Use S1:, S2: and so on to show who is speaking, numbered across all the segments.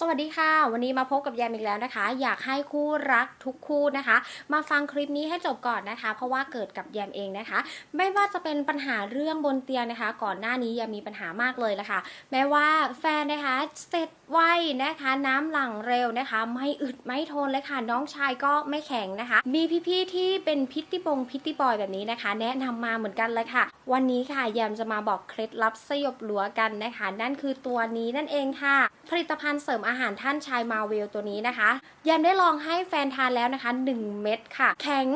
S1: สวัสดีค่ะ วันนี้มาพบกับแยมอีกแล้วนะคะ อยากให้คู่รักทุกคู่นะคะ มาฟังคลิปนี้ให้จบก่อนนะคะ เพราะว่าเกิดกับแยมเองนะคะ ไม่ว่าจะเป็นปัญหาเรื่องบนเตียงนะคะ ก่อนหน้านี้แยมมีปัญหามากเลยละค่ะ แม้ว่าแฟนนะคะเสร็จ ไวนะคะน้ำหลั่งเร็วนะคะ ไม่อึดไม่ทนเลยค่ะ น้องชายก็ไม่แข็งนะคะ มีพี่ๆที่เป็นพิตตี้บงพิตตี้บอยแบบนี้นะคะ แนะนำมาเหมือนกันเลยค่ะ วันนี้ค่ะแยมจะมาบอกเคล็ดลับสยบหลัวกันนะคะ นั่นคือตัวนี้นั่นเองค่ะ ผลิตภัณฑ์เสริมอาหารท่านชายมาเวลตัวนี้นะคะแยมได้ลองให้แฟนทานแล้วนะคะ 1 เม็ดค่ะ แข็ง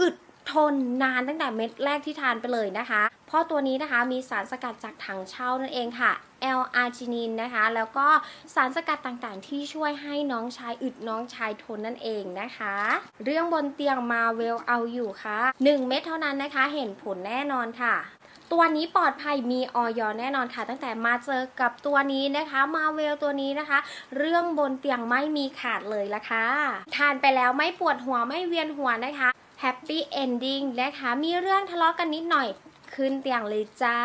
S1: อึด ทนนานตั้งแต่เม็ดแรกที่ทานไปเลยนะคะ เพราะตัวนี้นะคะมีสารสกัดจากถังเช่านั่นเองค่ะ L อาร์จินินนะคะ แล้วก็สารสกัดต่างๆ ที่ช่วยให้น้องชายอึดน้องชายทนนั่นเองนะคะ เรื่องบนเตียงมาเวลเอาอยู่ค่ะ 1 เม็ดเท่านั้นนะคะ เห็นผลแน่นอนค่ะ ตัวนี้ปลอดภัยมีออยแน่นอนค่ะ ตั้งแต่มาเจอกับตัวนี้นะคะ มาเวลตัวนี้นะคะ เรื่องบนเตียงไม่มีขาดเลยละค่ะ ทานไปแล้วไม่ปวดหัวไม่เวียนหัวนะคะ แฮปปี้เอนดิ้งนะคะ มีเรื่องทะเลาะกันนิดหน่อยขึ้นเตียงเลยจ้า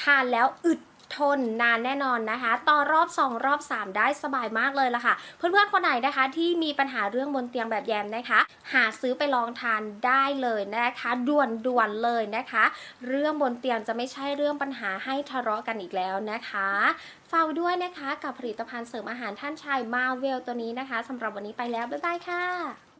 S1: ทานแล้วอึดทนนานแน่นอนนะคะ ต่อรอบ 2 รอบ 3 ได้สบายมากเลยละค่ะ เพื่อนๆคนไหนนะคะที่มีปัญหาเรื่องบนเตียงแบบแยมนะคะ หาซื้อไปลองทานได้เลยนะคะด่วนๆเลยนะคะ เรื่องบนเตียงจะไม่ใช่เรื่องปัญหาให้ทะเลาะกันอีกแล้วนะคะฝากด้วยนะคะกับผลิตภัณฑ์เสริมอาหารท่านชายมาเวลตัวนี้นะคะสำหรับวันนี้ไปแล้วบ๊ายบายค่ะ